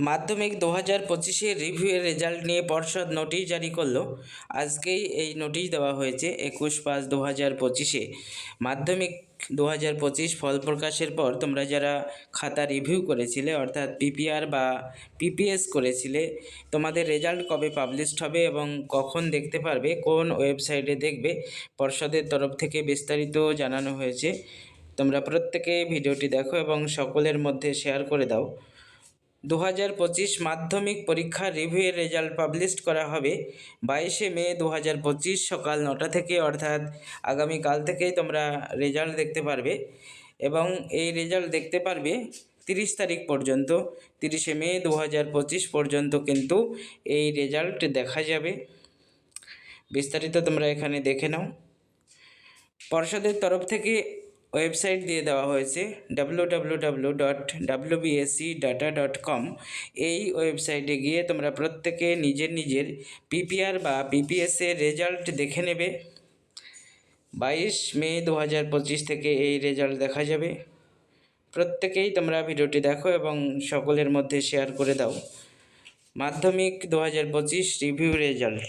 মাধ্যমিক দু হাজার পঁচিশের রিভিউয়ের রেজাল্ট নিয়ে পর্ষদ নোটিশ জারি করল। আজকেই এই নোটিশ দেওয়া হয়েছে একুশ পাঁচ দু হাজার পঁচিশে। মাধ্যমিক দু হাজার পঁচিশ ফল প্রকাশের পর তোমরা যারা খাতা রিভিউ করেছিলে, অর্থাৎ পিপিআর বা পিপিএস করেছিলে, তোমাদের রেজাল্ট কবে পাবলিশড হবে এবং কখন দেখতে পারবে, কোন ওয়েবসাইটে দেখবে, পর্ষদের তরফ থেকে বিস্তারিত জানানো হয়েছে। তোমরা প্রত্যেকে ভিডিওটি দেখো এবং সকলের মধ্যে শেয়ার করে দাও। দু হাজার পঁচিশ মাধ্যমিক পরীক্ষার রিভিউয়ের রেজাল্ট পাবলিশড করা হবে। বাইশে মে দু হাজার পঁচিশ সকাল নটা থেকে, অর্থাৎ আগামীকাল থেকেই তোমরা রেজাল্ট দেখতে পারবে। এবং এই রেজাল্ট দেখতে পারবে তিরিশ তারিখ পর্যন্ত, তিরিশে মে দু হাজার পঁচিশ পর্যন্ত কিন্তু এই রেজাল্ট দেখা যাবে। বিস্তারিত তোমরা এখানে দেখে নাও। পর্ষদের তরফ থেকে ওয়েবসাইট দিয়ে দেওয়া হয়েছে ডাব্লু ডাটা ডট কম এই ওয়েবসাইটে গিয়ে তোমরা প্রত্যেকে নিজের নিজের পিপিআর বা পিপিএসের রেজাল্ট দেখে নেবে। বাইশ মে দু হাজার পঁচিশ থেকে এই রেজাল্ট দেখা যাবে। প্রত্যেকেই তোমরা ভিডিওটি দেখো এবং সকলের মধ্যে শেয়ার করে দাও। মাধ্যমিক দু হাজার পঁচিশ রিভিউ রেজাল্ট।